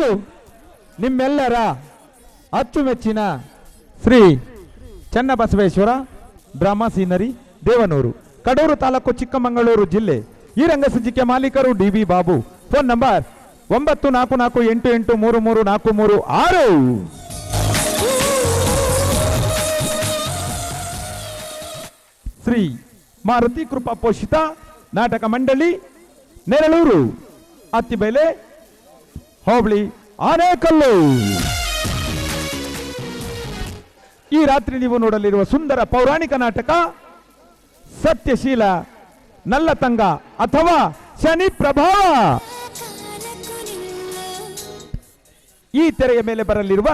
ಮತ್ತು ನಿಮ್ಮೆಲ್ಲರ ಅಚ್ಚುಮೆಚ್ಚಿನ ಶ್ರೀ ಚನ್ನಬಸವೇಶ್ವರ ಡ್ರಾಮಾ ಸೀನರಿ ದೇವನೂರು, ಕಡೂರು ತಾಲೂಕು ಚಿಕ್ಕಮಗಳೂರು ಜಿಲ್ಲೆ. ಈ ರಂಗಸಜ್ಜಿಕೆ ಮಾಲೀಕರು D B Babu. Phone number ಒಂಬತ್ತು ನಾಲ್ಕು ನಾಲ್ಕು ಎಂಟು ಎಂಟು ಮೂರು ಮೂರು ನಾಲ್ಕು ಮೂರು ಆರು. ಶ್ರೀ ಮಾರುತಿ ಕೃಪಾ ಪೋಷಿತ ನಾಟಕ ಮಂಡಳಿ, ನೆರಳೂರು, ಅತ್ತಿಬೆಲೆ ಹೋಬಳಿ ಆನೇಕಲ್ಲು. ಈ ರಾತ್ರಿ ನೀವು ನೋಡಲಿರುವ ಸುಂದರ ಪೌರಾಣಿಕ ನಾಟಕ, ಸತ್ಯಶೀಲ ನಲ್ಲತಂಗ ಅಥವಾ ಶನಿ ಪ್ರಭಾವ ಈ ತೆರೆಯ ಮೇಲೆ ಬರಲಿರುವ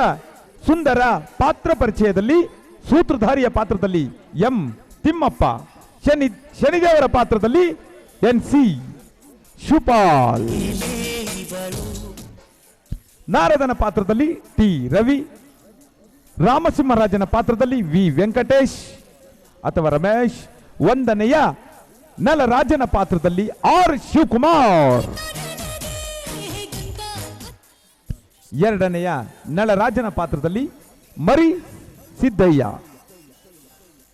ಸುಂದರ ಪಾತ್ರ ಪರಿಚಯದಲ್ಲಿ, ಸೂತ್ರಧಾರಿಯ ಪಾತ್ರದಲ್ಲಿ ಎಂ. ತಿಮ್ಮಪ್ಪ, ಶನಿ, ಶನಿದೇವರ ಪಾತ್ರದಲ್ಲಿ ಎನ್. ಸಿ. ಶಿವಪಾಲ್. ನಾರದನ ಪಾತ್ರದಲ್ಲಿ ಟಿ ರವಿ, ರಾಮಸಿಂಹರಾಜನ ಪಾತ್ರದಲ್ಲಿ ವಿ ವೆಂಕಟೇಶ್ ಅಥವಾ ರಮೇಶ್. ಒಂದನೆಯ ನಲರಾಜನ ಪಾತ್ರದಲ್ಲಿ ಆರ್ ಶಿವಕುಮಾರ್. ಎರಡನೆಯ ನಳರಾಜನ ಪಾತ್ರದಲ್ಲಿ ಮರಿ ಸಿದ್ದಯ್ಯ.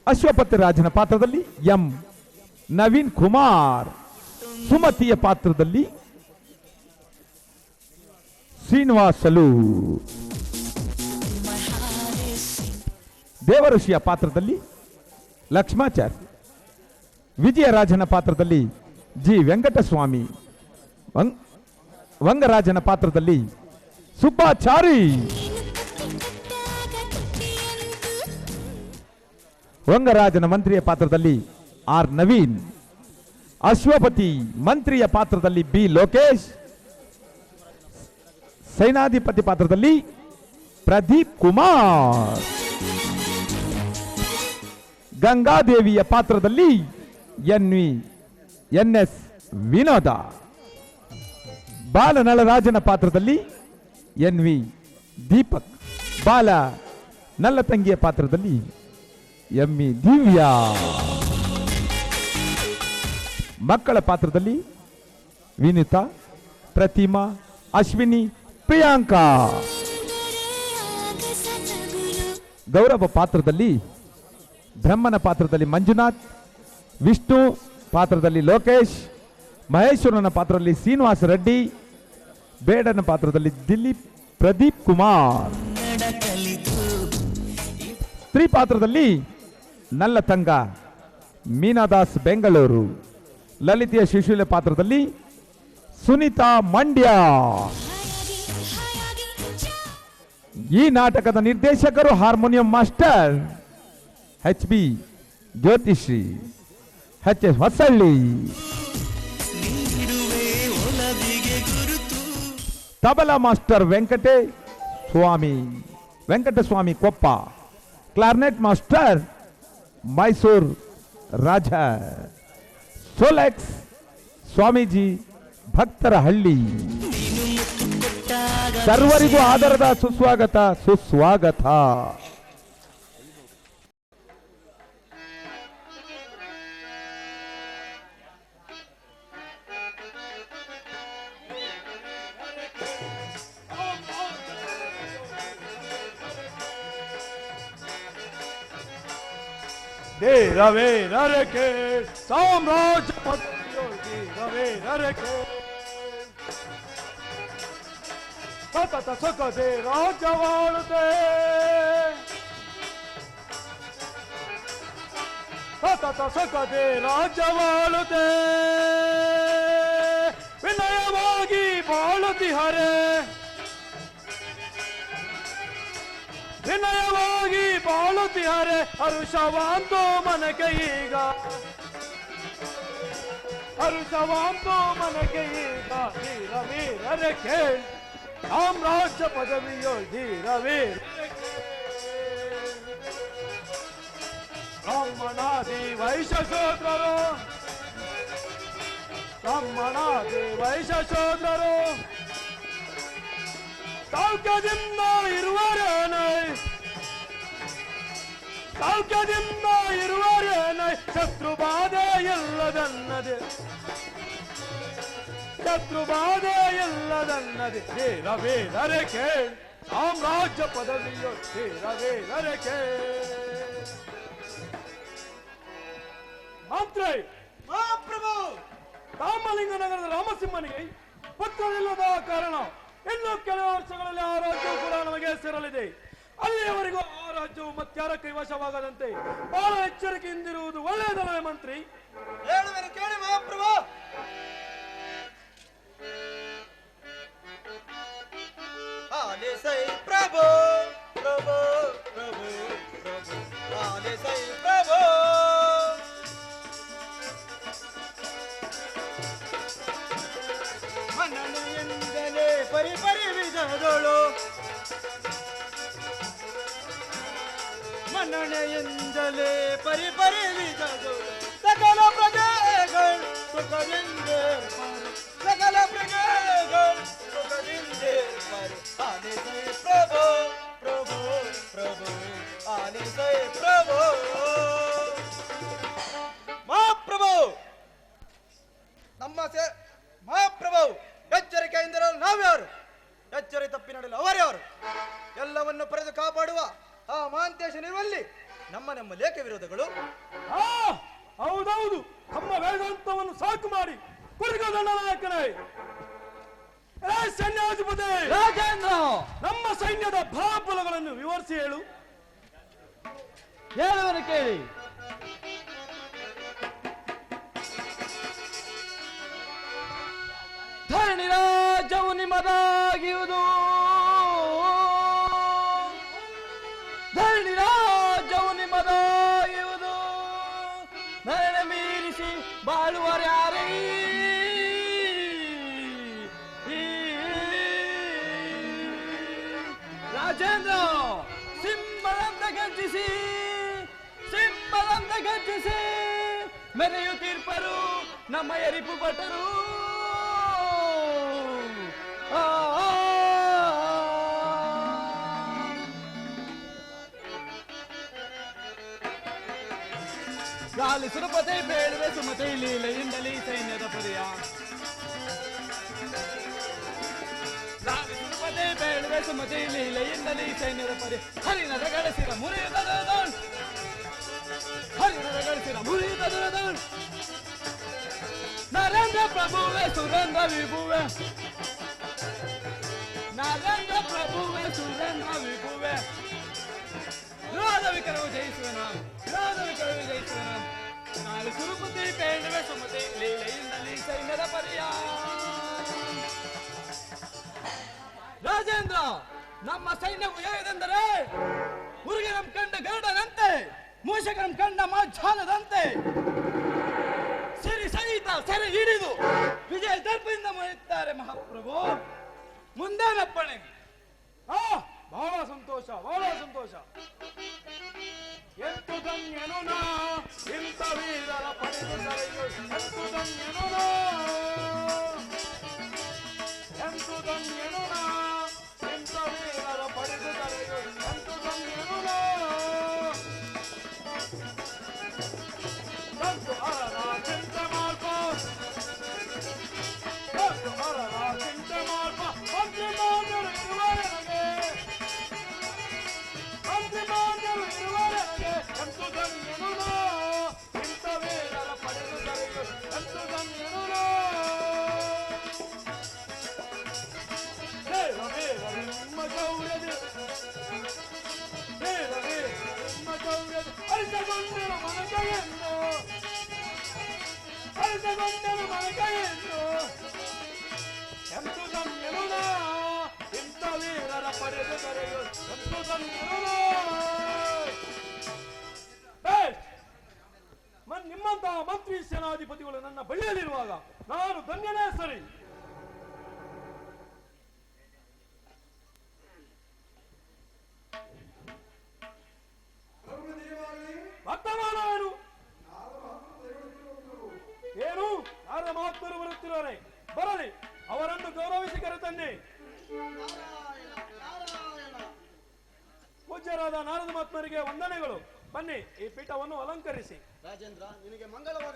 ಅಶ್ವಪತಿ ರಾಜನ ಪಾತ್ರದಲ್ಲಿ ಎಂ ನವೀನ್ ಕುಮಾರ್. ಸುಮತಿಯ ಪಾತ್ರದಲ್ಲಿ ಶ್ರೀನಿವಾಸಲು. ದೇವಋಷಿಯ ಪಾತ್ರದಲ್ಲಿ ಲಕ್ಷ್ಮಾಚಾರ್ ವಿಜಯರಾಜನ ಪಾತ್ರದಲ್ಲಿ ಜಿ. ವೆಂಕಟಸ್ವಾಮಿ, ವಂಗ್- ವಂಗರಾಜನ ಪಾತ್ರದಲ್ಲಿ ಸುಬ್ಬಾಚಾರಿ. ವಂಗರಾಜನ ಮಂತ್ರಿಯ ಪಾತ್ರದಲ್ಲಿ ಆರ್. ನವೀನ್, ಅಶ್ವಪತಿ ಮಂತ್ರಿಯ ಪಾತ್ರದಲ್ಲಿ ಬಿ. ಲೋಕೇಶ್ ಸೈನಾಧಿಪತಿ ಪಾತ್ರದಲ್ಲಿ ಪ್ರದೀಪ್ ಕುಮಾರ್. ಗಂಗಾದೇವಿಯ ಪಾತ್ರದಲ್ಲಿ N V N S Vinoda. ಬಾಲನಳರಾಜನ ಪಾತ್ರದಲ್ಲಿ ಎನ್ ವಿ ದೀಪಕ್. ಬಾಲ ನಲ್ಲ ತಂಗಿಯ ಪಾತ್ರದಲ್ಲಿ ಎಂ ಇ ದಿವ್ಯಾ. ಮಕ್ಕಳ ಪಾತ್ರದಲ್ಲಿ ವಿನಿತಾ, ಪ್ರತಿಮಾ, ಅಶ್ವಿನಿ ಪ್ರಿಯಾಂಕಾ. ಗೌರವ ಪಾತ್ರದಲ್ಲಿ, ಬ್ರಹ್ಮನ ಪಾತ್ರದಲ್ಲಿ ಮಂಜುನಾಥ್, ವಿಷ್ಣು ಪಾತ್ರದಲ್ಲಿ ಲೋಕೇಶ್, ಮಹೇಶ್ವರನ ಪಾತ್ರದಲ್ಲಿ ಶ್ರೀನಿವಾಸ ರೆಡ್ಡಿ, ಬೇಡನ ಪಾತ್ರದಲ್ಲಿ ದಿಲೀಪ್ ಪ್ರದೀಪ್ ಕುಮಾರ್. ಸ್ತ್ರೀ ಪಾತ್ರದಲ್ಲಿ ನಲ್ಲತಂಗ ಮೀನಾದಾಸ್ ಬೆಂಗಳೂರು. ಲಲಿತೆಯ ಶಿಶುಲ ಪಾತ್ರದಲ್ಲಿ ಸುನೀತಾ ಮಂಡ್ಯ. ಈ ನಾಟಕದ ನಿರ್ದೇಶಕರು harmonium master H B Jyothishree H S Hosahalli. Tabla master Venkateswamy, Venkataswamy Koppa, clarinet master Mysuru Raja, ಸೋಲೆಕ್ಸ್ ಸ್ವಾಮೀಜಿ ಭಕ್ತರ ಹಳ್ಳಿ. ಸರ್ವರಿಗೂ ಆದರದ ಸುಸ್ವಾಗತ ಸುಸ್ವಾಗತ सतत सुख दे। रहो जवान ते सतत सुख दे रहो जवान ते विनय वागी बोल विनय वागी बोल तिहरे मन कहीगा हरुषवान तो मन कहीगा तो वीर वीर खेल। ಬ್ರಾಹ್ಮಣಾದಿ ವೈಶ್ಯ ಶೂದ್ರರು ಬ್ರಾಹ್ಮಣಾದಿ ವೈಶ್ಯ ಶೂದ್ರರು ಸೌಖ್ಯದಿಂದ ಇರುವರೇನೈ ಸೌಖ್ಯದಿಂದ ಇರುವರೇನೈ ಶತ್ರು ಬಾಧೆ ಇಲ್ಲದನ್ನದೆ ಶತ್ರು ಬಾಧೆ ಇಲ್ಲದನ್ನದೆ ಧೀರವೇದರೆ ಕೇಳ್ ಸಾಮ್ರಾಜ್ಯ ಪದವಿಯು ಧೀರವೇದರೆ ಮಾತ್ರ, ಮಹಾಪ್ರಭು, ರಾಮಲಿಂಗ ನಗರದ ರಾಮಸಿಂಹನಿಗೆ ಪುತ್ರನಿಲ್ಲದ ಕಾರಣ ಇನ್ನು ಕೆಲವು ವರ್ಷಗಳಲ್ಲಿ ಆ ರಾಜ್ಯ ಕೂಡ ನಮಗೆ ಸೇರಲಿದೆ. ಅಲ್ಲಿಯವರೆಗೂ ಆ ರಾಜ್ಯವು ಮತ್ತಾರ ಕೈವಶವಾಗದಂತೆ ಬಹಳ ಎಚ್ಚರಿಕೆಯಿಂದಿರುವುದು ಒಳ್ಳೆಯದಲ್ಲವೇ ಮಂತ್ರಿ? ಹೇಳುವೆನು ಕೇಳಿ ಮಹಾಪ್ರಭು. ಆಲಿಸೈ ಪ್ರಭು ಪ್ರಭು ಪ್ರಭು ಪ್ರಭು ಆಲಿಸೈ ಪ್ರಭು ಮನನೆಯಿಂದಲೇ ಪರಿ ಪರಿ ವಿಧದೊಳು ಮನ್ನಣೆಯಿಂದಲೇ ಪರಿ ಸಕಲ ಪ್ರಜೆಗಳು ಸುಖದಿಂದಿರ್ಪರು ಸಕಲ ಪ್ರಜೆಗಳು ಸುಖದಿಂದಿರ್ಪರು ಆಲಿಸೈ ಪ್ರಭು ಪ್ರಭು ಪ್ರಭು ಆಲಿಸೈ ಪ್ರಭು ಮಹಾಪ್ರಭು ನಮ್ಮ ಸೇ ಮಹಾಪ್ರಭು ಎಚ್ಚರಿಕೆಯಿಂದಿರಲು ನಾವ್ಯಾರು ಎಚ್ಚರಿ ತಪ್ಪಿ ನಡೆಯಲು ಅವರ್ಯಾರು ಎಲ್ಲವನ್ನು ಪಡೆದು ಕಾಪಾಡುವ ಆ ಮಹಾಂತೇಶನಿರುವಲ್ಲಿ ನಮ್ಮ ನಮ್ಮ ಲೇಖ ವಿರೋಧಗಳು ಹೌದೌದು ತಮ್ಮ ವೇದಾಂತವನ್ನು ಸಾಕು ಮಾಡಿ. ಸೈನ್ಯಾಧಿಪತಿ ರಾಜೇಂದ್ರ! ನಮ್ಮ ಸೈನ್ಯದ ಫಲಾಫಲಗಳನ್ನು ವಿವರಿಸಿ ಹೇಳು. ಹೇಳುವರು ಕೇಳಿ. ಧರಣಿ ರಾಜವು ನಿಮ್ಮದಾಗಿಯುವುದು ಮೆರೆಯುತ್ತೀರ್ಪರು, ನಮ್ಮ ಎರಿಪು ಭಟರು. ಗಾಲಿ ಸುರಪತೆ, ಬೇಡುವೆ ಸುಮತೆ, ಲೀಲೆಯಿಂದಲೇ ಸೈನ್ಯದ ಪರ್ಯ. ಗಾಲಿ ಸುರಪತೆ, ಬೇಡುವೆ ಸುಮತೆ, ಲೀಲೆಯಿಂದಲೇ ಸೈನ್ಯದ ಪರ್ಯ. ಹರಿನದ ಗಳಿಸಿದ ಮುರಿಯುತ್ತ ದುರದೋಳ್ ಮುರಿದ ದುರದೋಳ್ ನರೇಂದ್ರ ಪ್ರಭುವೆ ಸುರೇಂದ್ರ ವಿಭುವೆ ನರೇಂದ್ರ ಪ್ರಭುವೆ ಸುರೇಂದ್ರ ವಿಭುವೆ ವಿರೋಧ ವಿಕರವು ನಾನು ವಿರೋಧ ವಿಕರವು ಜಯಿಸುವನ ನಾಳೆ ಸುರುಪತಿ ಪೇಂಡವೆ ಸುಮತಿ ಲೀಲೆಯಿಂದಲೇ ಸೈನ್ಯದ ಪರಿಯ ರಾಜೇಂದ್ರ ನಮ್ಮ ಸೈನ್ಯವು ಹೇಗೆಂದರೆ ಮುರುಗನಂ ಕಂಡ ಗರುಡನಂತೆ ಮೂಷಕನಂ ಕಂಡ ಮಾಧ್ಯಾನದಂತೆ ಸಿರಿ ಸಹಿತ ಸೆರೆ ಹಿಡಿದು ವಿಜಯ ದರ್ಪದಿಂದ ಮುರಿಯುತ್ತಾರೆ ಮಹಾಪ್ರಭು. ಮುಂದೇನಪ್ಪಣೆ ಬಹಳ ಸಂತೋಷ ಬಹಳ ಸಂತೋಷ. ಎಂತು ಧನ್ಯನು ನಾ ವೀರರ ಪಡೆದು ಧನ್ಯನು ನಾ. ಎಂತು ಧನ್ಯನು ಅಲಂಕರಿಸಿ. ರಾಜೇಂದ್ರ ನಿನಗೆ ಮಂಗಳವಾಗಲಿ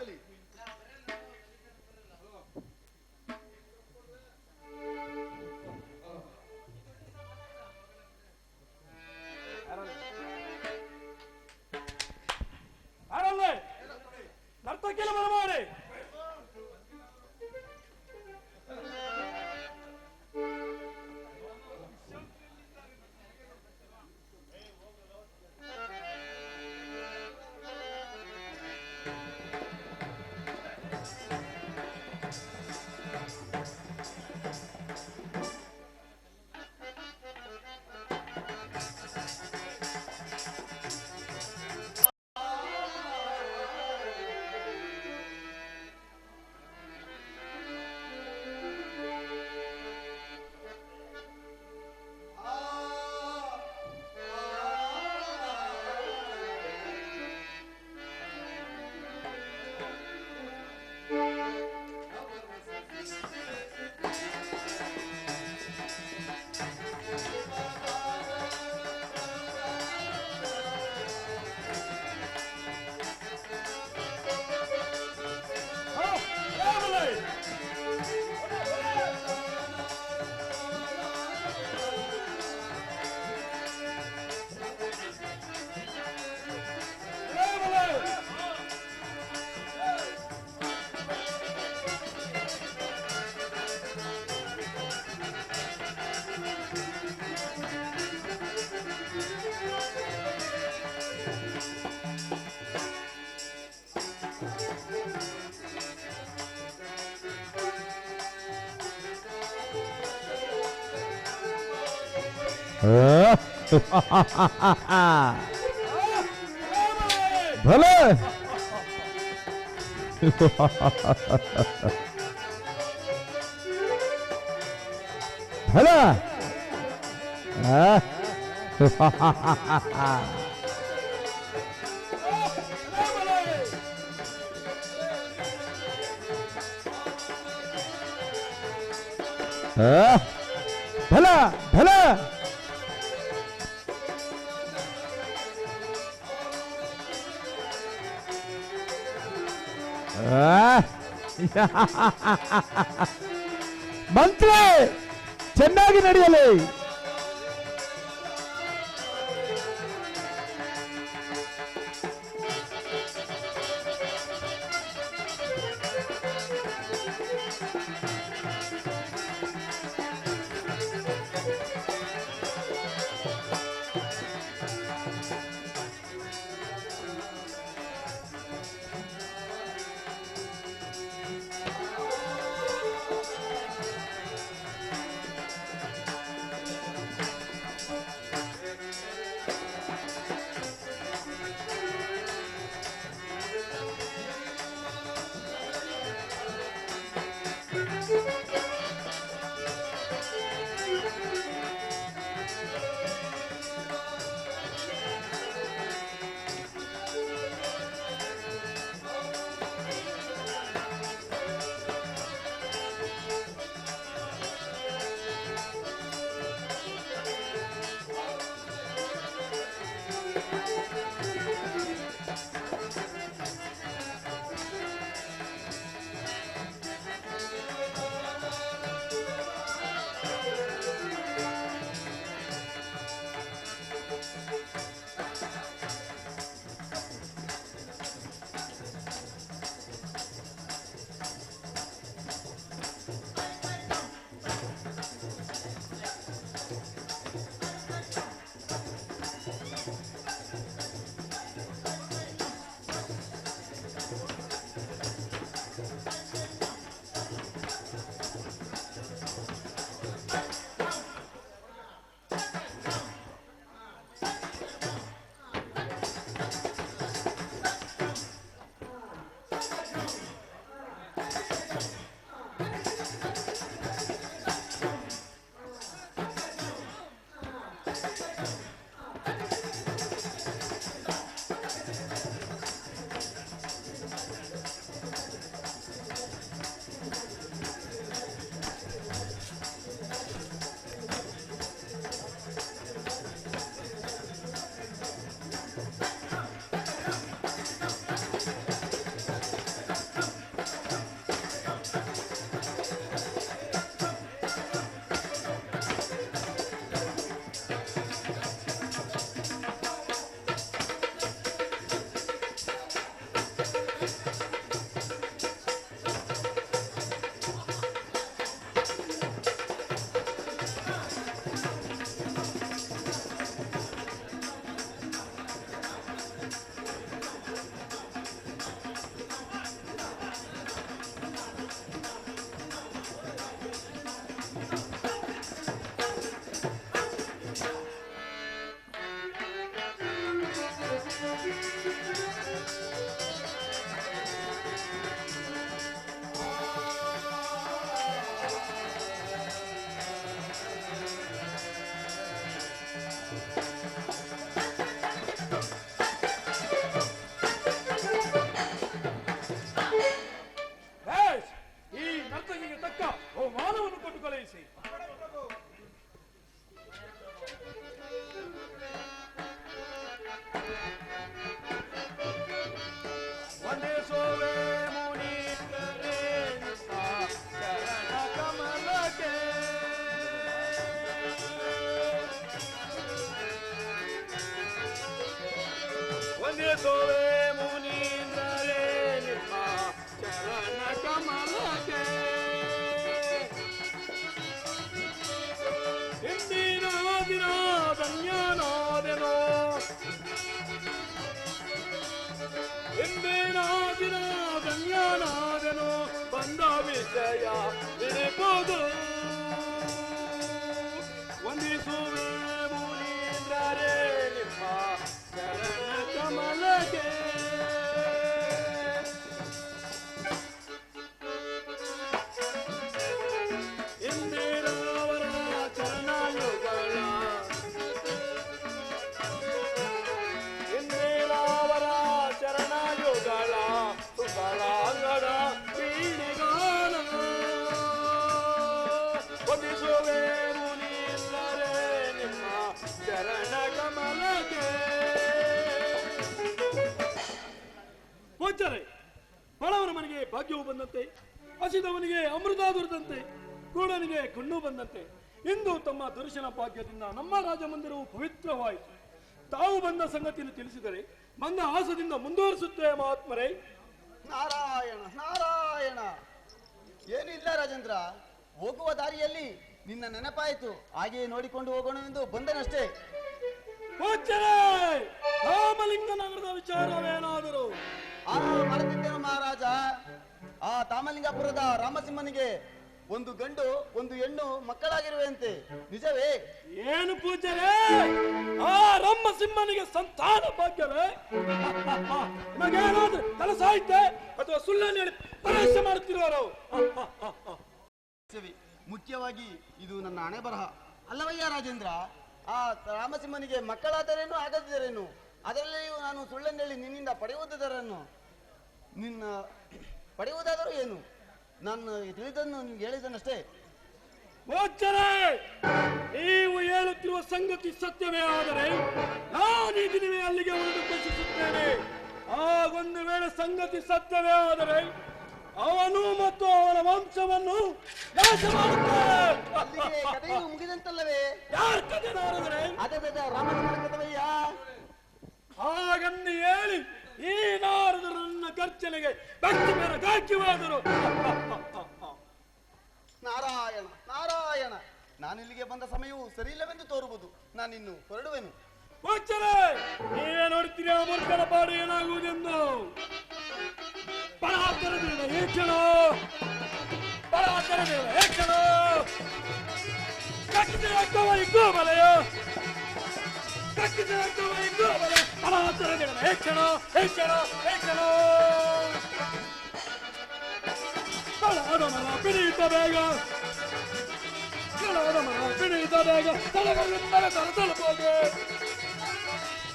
ಭಲೆ ಭಲ ಆ? ಆ? ಭಲ ಮಂತ್ರಿ ಚೆನ್ನಾಗಿ ನಡೆಯಲಿ. તમામ ಪೂಜ್ಯರೇ ಬಡವರ ಮನೆಗೆ ಭಾಗ್ಯವು ಬಂದಂತೆ ಹಸಿದವನಿಗೆ ಅಮೃತ ದೊರೆತಂತೆ ಕೂಡನಿಗೆ ಕಣ್ಣು ಬಂದಂತೆ. ಇಂದು ತಮ್ಮ ದರ್ಶನ ಭಾಗ್ಯದಿಂದ ನಮ್ಮ ರಾಜಮಂದಿರವು ಪವಿತ್ರವಾಯಿತು. ತಾವು ಬಂದ ಸಂಗತಿಯನ್ನು ತಿಳಿಸಿದರೆ ಬಂದ ಆಸದಿಂದ ಮುಂದುವರಿಸುತ್ತೇವೆ ಮಹಾತ್ಮರೇ. ನಾರಾಯಣ ನಾರಾಯಣ. ಏನಿಲ್ಲ ರಾಜೇಂದ್ರ ಹೋಗುವ ದಾರಿಯಲ್ಲಿ ನಿನ್ನ ನೆನಪಾಯಿತು. ಹಾಗೆಯೇ ನೋಡಿಕೊಂಡು ಹೋಗೋಣ ಎಂದು ಬಂದನಷ್ಟೇ. ಪೂಜ್ಯರೇ ರಾಮಲಿಂಗ ನಗರದ ವಿಚಾರವೇನಾದರೂ? ಮರೆತಿದ್ದೇನು ಮಹಾರಾಜ. ಆ ತಾಮಲಿಂಗಾಪುರದ ರಾಮಸಿಂಹನಿಗೆ ಒಂದು ಗಂಡು ಒಂದು ಹೆಣ್ಣು ಮಕ್ಕಳಾಗಿರುವಂತೆ. ನಿಜವೇ? ಏನು ಪೂಜೆ ಆ ರಮ್ಮ ಸಿಂಹನಿಗೆ ಸಂತಾನ ಭಾಗ್ಯವೇ? ನಮಗೇನಾದ್ರೂ ಕೆಲಸ ಐತೆ ಅಥವಾ ಸುಳ್ಳನ್ನು ಹೇಳಿ ಪ್ರವೇಶ ಮಾಡುತ್ತಿರುವರು? ಮುಖ್ಯವಾಗಿ ಇದು ನನ್ನ ಹಣೆ ಬರಹ ಅಲ್ಲವಯ್ಯ ರಾಜೇಂದ್ರ ಆ ರಾಮಸಿಂಹನಿಗೆ ಮಕ್ಕಳಾದರೇನು ಆಗದಿದ್ದರೇನು? ಅದರಲ್ಲಿಯೂ ನಾನು ಸುಳ್ಳನ್ನು ಹೇಳಿ ನಿನ್ನಿಂದ ಪಡೆಯುವುದರನ್ನು ನಿನ್ನ ಪಡೆಯುವುದಾದರೂ ಏನು? ನಾನು ತಿಳಿದನ್ನು ನಿಮ್ಗೆ ಹೇಳಿದನಷ್ಟೇ. ಗೋಚರೇ ನೀವು ಹೇಳುತ್ತಿರುವ ಸಂಗತಿ ಸತ್ಯವೇ ಆದರೆ ನಾನು ಈ ದಿನವೇ ಅಲ್ಲಿಗೆ ಒಂದು ಪ್ರಶ್ನಿಸುತ್ತೇನೆ. ಒಂದು ವೇಳೆ ಸಂಗತಿ ಸತ್ಯವೇ ಆದರೆ ಅವನು ಮತ್ತು ಅವನ ವಂಶವನ್ನು ನಾಶ ಮಾಡುತ್ತಾರೆ ಕಥೆಯು ಮುಗಿದಂತಲ್ಲವೇ? ಯಾರ ಕಥೆ ನಾರದರೆ? ಅದೇ ರಾಮನ ಕಥವಯ್ಯ ಹಾಗನ್ನು ಹೇಳಿ. ಈ ನಾರದರನ್ನ ಗರ್ಜನೆಗೆ ಭಕ್ತಿ ಮೇಲೆ ಗಾಕ್ಯವಾದರು ನಾರಾಯಣ ನಾರಾಯಣ. ನಾನಿಲ್ಲಿಗೆ ಬಂದ ಸಮಯವು ಸರಿಯಿಲ್ಲವೆಂದು ತೋರುವುದು. ನಾನಿನ್ನು ಹೊರಡುವೆನು. ನೀವೇ ನೋಡ್ತೀರಿ ಆ ಮೂರ್ಖನ ಪಾಡು ಏನಾಗುವುದೆಂದು. ಪರಾತರದಿಂದ ಏಕ್ಷಣ ಪರಾತರದಿಂದ ಏಕ್ಷಣ ಕಟ್ಟಿದ ಬಲೆಯ ಕಟ್ಟಿದ ಬಲೆ ಹೆಚ್ಚಣ ಏಕ್ಷಣ ಏಕ್ಷಣ ಏಕ್ಷಣ ಕಳಾದ ಮರ ಬೇಗ ಕಳಾದ ಮರ ಪಿಡಿಯುತ್ತ ಬೇಗ ತಲೆಗಳಿಂದಲೇ ತರ ತಲುಪೋಗೆ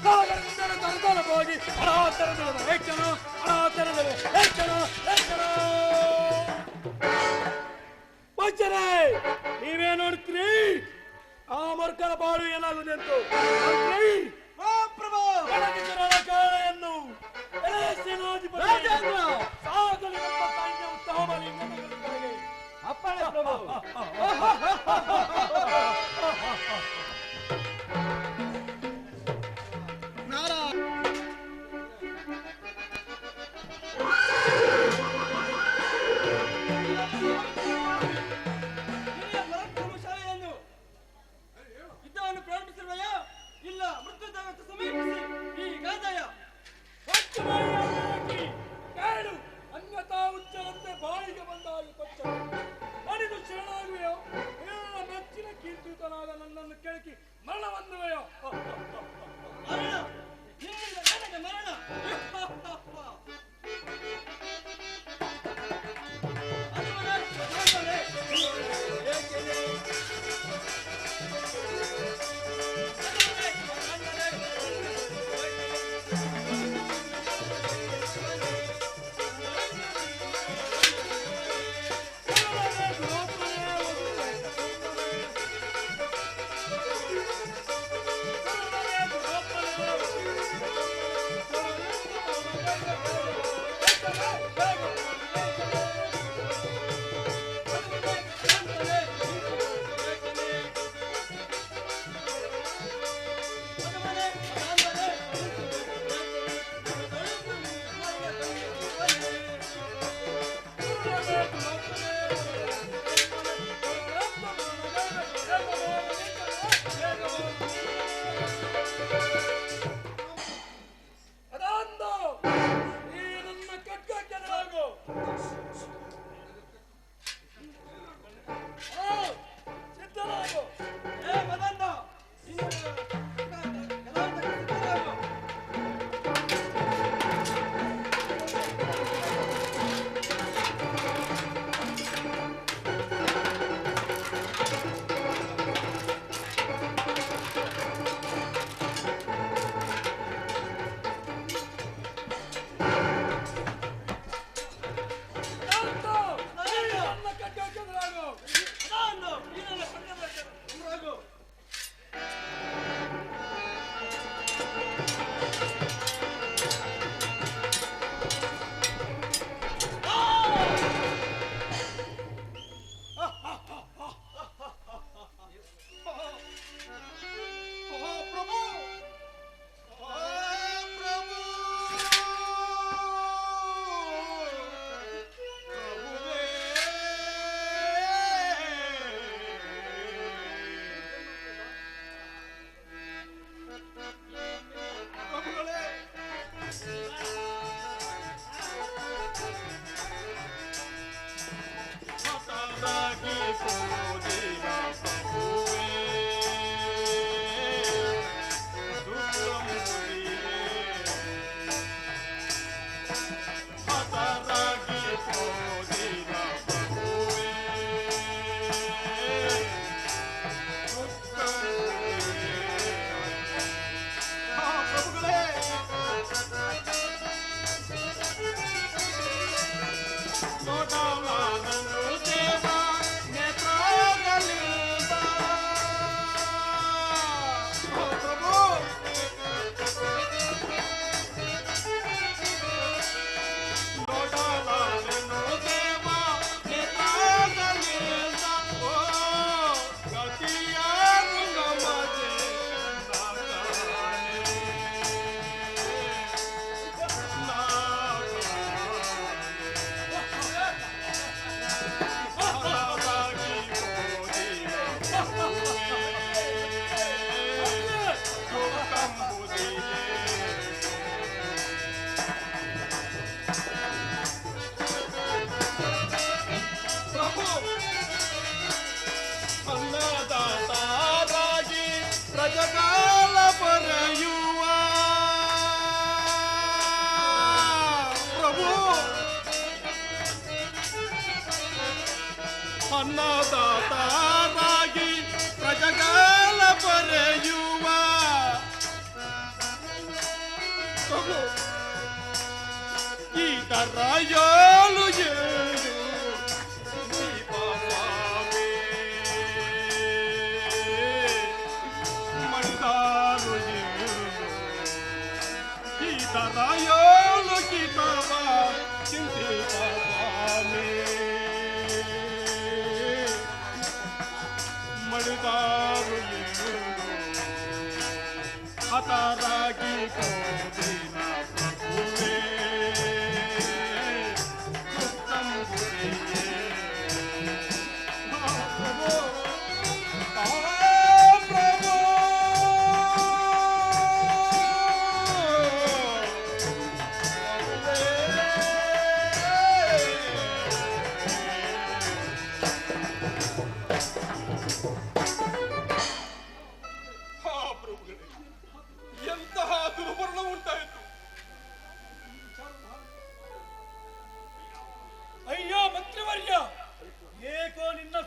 ಕಾಲಗಳಿಂದಲೇ ತರ ತಲುಪೋಗಿ ಪರಾತರದಿಂದ ಏಕ್ಷಣ ಪರಾತರದಿಂದ ಏಕ್ಷಣ ಏಕ್ಷಣ ಪಂಚರೇ ನೀವೇ ನೋಡ್ತೀರಿ? ಆ ಮರ್ಕರ ಬಾಳು ಏನಾಗುತ್ತೆ ಅಂತ? ಎಳೆ ಸೇನಾಧಿಪತಿ ಸಾಗಲಿ ನಮ್ಮ ಸೈನ್ಯವು ತಹಬಲಿಂಗನಗರದವರೆಗೆ. ಅಪ್ಪಣೆ ಪ್ರಭು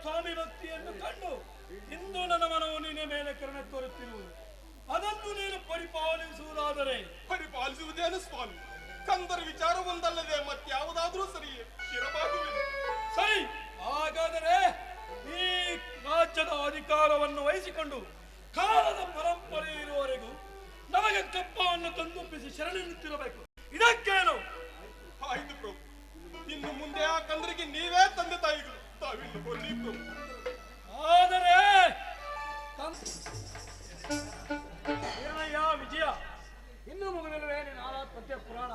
ಸ್ವಾಮಿ ಭಕ್ತಿಯನ್ನು ಕಂಡು ಇಂದು ನನ್ನ ಮನವು ನಿನ್ನ ಮೇಲೆ ಕರುಣೆ ತೋರುತ್ತಿರುವುದು ಅದನ್ನು ನೀನು ಪರಿಪಾಲಿಸುವುದಾದರೆ? ಪರಿಪಾಲಿಸುವುದೇನು ಸ್ವಾಮಿ? ಕಂದರ ವಿಚಾರ ಒಂದಲ್ಲದೆ ಮತ್ಯಾವುದಾದ್ರೂ ಸರಿಯೇ ಸರಿ ಹಾಗಾದರೆ ಈ ರಾಜ್ಯದ ಅಧಿಕಾರವನ್ನು ವಹಿಸಿಕೊಂಡು ಕಾಲದ ಪರಂಪರೆ ಇರುವವರೆಗೂ ನಮಗೆ ಕಪ್ಪವನ್ನು ತಂದೊಪ್ಪಿಸಿ ಶರಣೆನ್ನುತ್ತಿರಬೇಕು ಇದಕ್ಕೇನು? ಆಯ್ತು ಪ್ರಭು. ಇನ್ನು ಮುಂದೆ ಆ ಕಂದರಿಗೆ ನೀವೇ ತಂದೆ ತಾಯಿಗಳು. ತಾವಿನ್ನು ಕೊಲ್ಲಿ ಪ್ರಭು ಆದರೆ ಏನಯ್ಯ ವಿಜಯ? ಇನ್ನು ಮುಗಿದಿಲ್ಲವೇ ನೀನು ಪುರಾಣ?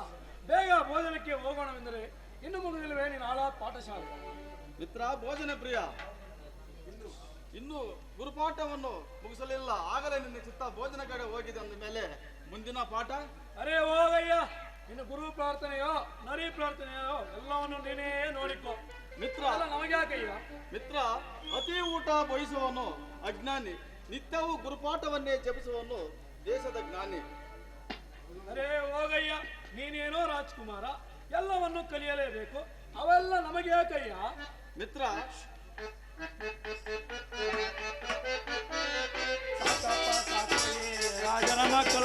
ಬೇಗ ಭೋಜನಕ್ಕೆ ಹೋಗೋಣವೆಂದರೆ ಇನ್ನು ಮುಗಿದಿಲ್ಲವೇ ನೀನು ಆಳಾತ್ ಪಾಠಶಾಲೆ? ಮಿತ್ರ ಭೋಜನ ಪ್ರಿಯ. ಇನ್ನು ಗುರುಪಾಠವನ್ನು ಮುಗಿಸಲಿಲ್ಲ. ಆಗಲೇ ನಿನ್ನ ಚಿತ್ತ ಭೋಜನ ಕಡೆ ಹೋಗಿದೆ ಅಂದ ಮೇಲೆ ಮುಂದಿನ ಪಾಠ? ಅರೆ ಹೋಗಯ್ಯ ಇನ್ನು ಗುರು ಪ್ರಾರ್ಥನೆಯೋ ನರಿ ಪ್ರಾರ್ಥನೆಯೋ ಎಲ್ಲವನ್ನು ನೀನೇ ನೋಡಿಕೊ. ಮಿತ್ರ. ಅಲ್ಲ ನಮಗ್ಯಾಕಯ್ಯ ಮಿತ್ರ ಅತಿ ಊಟ ಬಯಸುವನು ಅಜ್ಞಾನಿ. ನಿತ್ಯವೂ ಗುರುಪಾಠವನ್ನೇ ಜಪಿಸುವನು ದೇಶದ ಜ್ಞಾನಿ. ಅರೇ ಹೋಗಯ್ಯ ನೀನೇನೋ ರಾಜ್ಕುಮಾರ ಎಲ್ಲವನ್ನು ಕಲಿಯಲೇಬೇಕು ಅವೆಲ್ಲ ನಮಗೆ ಯಾಕಯ್ಯ ಮಿತ್ರ ರಾಜನ ಮಕ್ಕಳ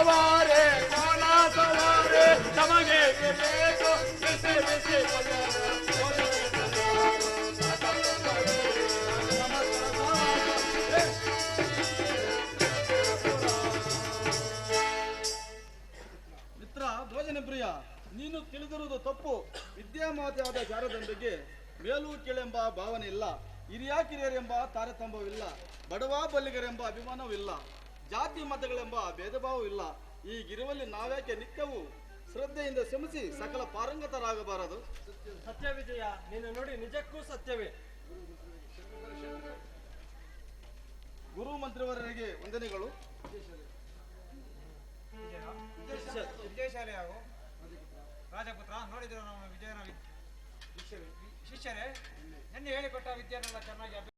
ಸವಾರಿ ಕೋಲ ಸವಾರೆ ನಮಗೆ ಮಿತ್ರ, ಭೋಜನ ಪ್ರಿಯ, ನೀನು ತಿಳಿದಿರುವುದು ತಪ್ಪು. ವಿದ್ಯಾಮಾತೆಯಾದ ಜಾರದೊಂದಿಗೆ ಮೇಲೂ ಕೇಳೆಂಬ ಭಾವನೆ ಇಲ್ಲ. ಹಿರಿಯ ಕಿರಿಯರೆಂಬ ತಾರತಮ್ಯವಿಲ್ಲ. ಬಡವಾ ಬಲ್ಲಿಗರೆಂಬ ಅಭಿಮಾನವಿಲ್ಲ. ಜಾತಿ ಮತಗಳೆಂಬ ಭೇದ ಈ ಈಗಿರುವಲ್ಲಿ ನಾವ್ಯಾಕೆ ನಿತ್ಯವೂ ಶ್ರದ್ಧೆಯಿಂದ ಶ್ರಮಿಸಿ ಸಕಲ ಪಾರಂಗತರಾಗಬಾರದು? ಸತ್ಯ ವಿಜಯ ನೀನು ನೋಡಿ ನಿಜಕ್ಕೂ ಸತ್ಯವೇ. ಗುರು ಮಂತ್ರಿವರರಿಗೆ ವಂದನೆಗಳು. ಹಾಗೂ ರಾಜಪುತ್ರ ನೋಡಿದ್ರು ನಮ್ಮ ವಿಜಯನ ಶಿಷ್ಯರೇ. ನಿನ್ನೆ ಹೇಳಿಕೊಟ್ಟ ವಿದ್ಯೆಯನ್ನೆಲ್ಲ ಚೆನ್ನಾಗಿ ಅಭ್ಯಾಸ